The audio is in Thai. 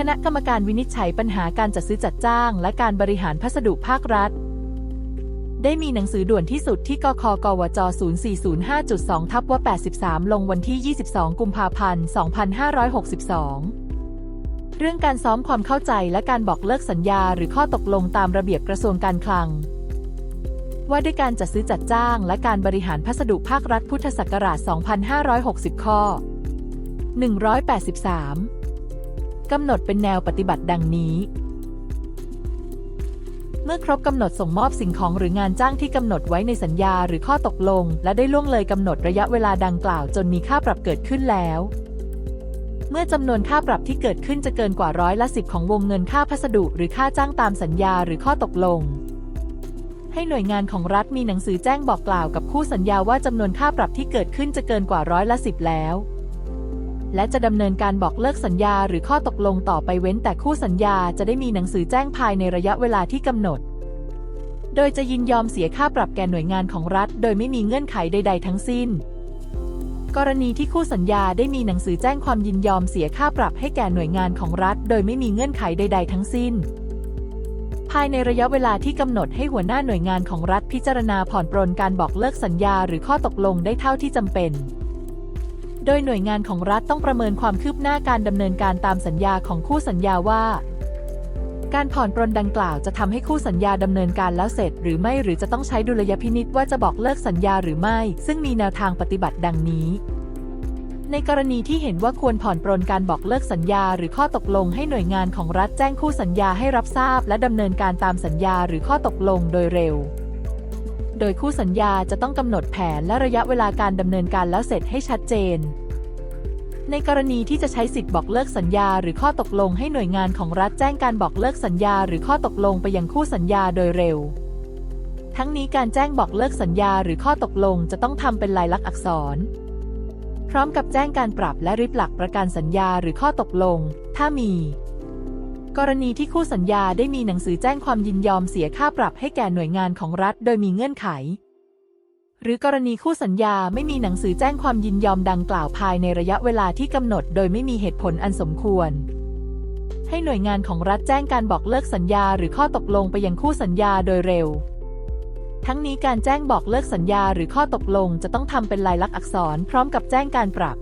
คณะกรรมการวินิจฉัยปัญหาการจัดซื้อจัดจ้าง และการบริหารพัสดุภาครัฐ ได้มีหนังสือด่วนที่สุดที่กคกวจ 0405.2ทับว่า 83 ลงวันที่ 22 กุมภาพันธ์ 2562 เรื่องการซ้อมความเข้าใจและการบอกเลิกสัญญาหรือข้อตกลงตามระเบียบกระทรวงการคลัง ว่าด้วยการจัดซื้อจัดจ้าง และการบริหารพัสดุภาครัฐพุทธศักราช 2560 ข้อ 183 กำหนดเป็นแนวปฏิบัติดังนี้ เมื่อครบกำหนดส่งมอบสิ่งของหรืองานจ้างที่กำหนดไว้ในสัญญาหรือข้อตกลง และได้ล่วงเลยกำหนดระยะเวลาดังกล่าวจนมีค่าปรับเกิดขึ้นแล้วเมื่อจำนวนค่าปรับที่เกิดขึ้นจะเกินกว่าร้อยละสิบของวงเงินค่าพัสดุ หรือค่าจ้างตามสัญญาหรือข้อตกลง ให้หน่วยงานของรัฐมีหนังสือแจ้งบอกกล่าวกับคู่สัญญาว่าจำนวนค่าปรับที่เกิดขึ้นจะเกินกว่าร้อยละสิบแล้ว และจะดำเนินการบอกเลิกสัญญาหรือข้อตกลงต่อไปเว้นแต่คู่สัญญาจะได้มีหนังสือแจ้งภายในระยะเวลาที่กำหนด โดยจะยินยอมเสียค่าปรับแก่หน่วยงานของรัฐ โดยไม่มีเงื่อนไขใด ๆ ทั้งสิ้น กรณีที่คู่สัญญาได้มีหนังสือแจ้งความยินยอมเสียค่าปรับให้แก่หน่วยงานของรัฐ โดยไม่มีเงื่อนไขใด ๆ ทั้งสิ้น ภายในระยะเวลาที่กำหนดให้หัวหน้าหน่วยงานของรัฐพิจารณาผ่อนปรนการบอกเลิกสัญญาหรือข้อตกลงได้เท่าที่จำเป็น โดยหน่วยงานของรัฐต้องประเมินความคืบหน้าการดำเนินการตามสัญญาของคู่สัญญาว่า การผ่อนปรนดังกล่าวจะทำให้คู่สัญญาดำเนินการแล้วเสร็จ หรือไม่หรือจะต้องใช้ดุลยพินิษว่าจะบอกเลิกสัญญาหรือไม่ ซึ่งมีแนวทางปฏิบัติดังนี้ในกรณีที่เห็นว่าควรผ่อนปรนการบอกเลิกสัญญา หรือข้อตกลงให้หน่วยงานของรัฐแจ้งคู่สัญญาให้รับทราบ และดำเนินการตามสัญญาหรือข้อตกลงโดยเร็ว ดยคู่สัญญาจะต้องกำหนดแผนและระยะเวลาการดำเนินการแล้วเสร็จให้ชัดเจน ในกรณีที่จะใช้สิทธิ์บอกเลิกสัญญา หรือข้อตกลงให้หน่วยงานของรัฐแจ้งการบอกเลิกสัญญา หรือข้อตกลงไปยังคู่สัญญาโดยเร็ว ทั้งนี้การแจ้งบอกเลิกสัญญา หรือข้อตกลงจะต้องทำเป็นลายลักษณ์อักษร พร้อมกับแจ้งการปรับและริบหลักประกันสัญญาหรือข้อตกลง ถ้ามี กรณีที่คู่สัญญาได้มีหนังสือแจ้งความยินยอมเสียค่าปรับให้แก่หน่วยงานของรัฐโดยมีเงื่อนไข หรือกรณีคู่สัญญาไม่มีหนังสือแจ้งความยินยอมดังกล่าวภายในระยะเวลาที่กำหนดโดยไม่มีเหตุผลอันสมควร ให้หน่วยงานของรัฐแจ้งการบอกเลิกสัญญาหรือข้อตกลงไปยังคู่สัญญาโดยเร็ว ทั้งนี้การแจ้งบอกเลิกสัญญาหรือข้อตกลงจะต้องทำเป็นลายลักษณ์อักษรพร้อมกับแจ้งการปรับ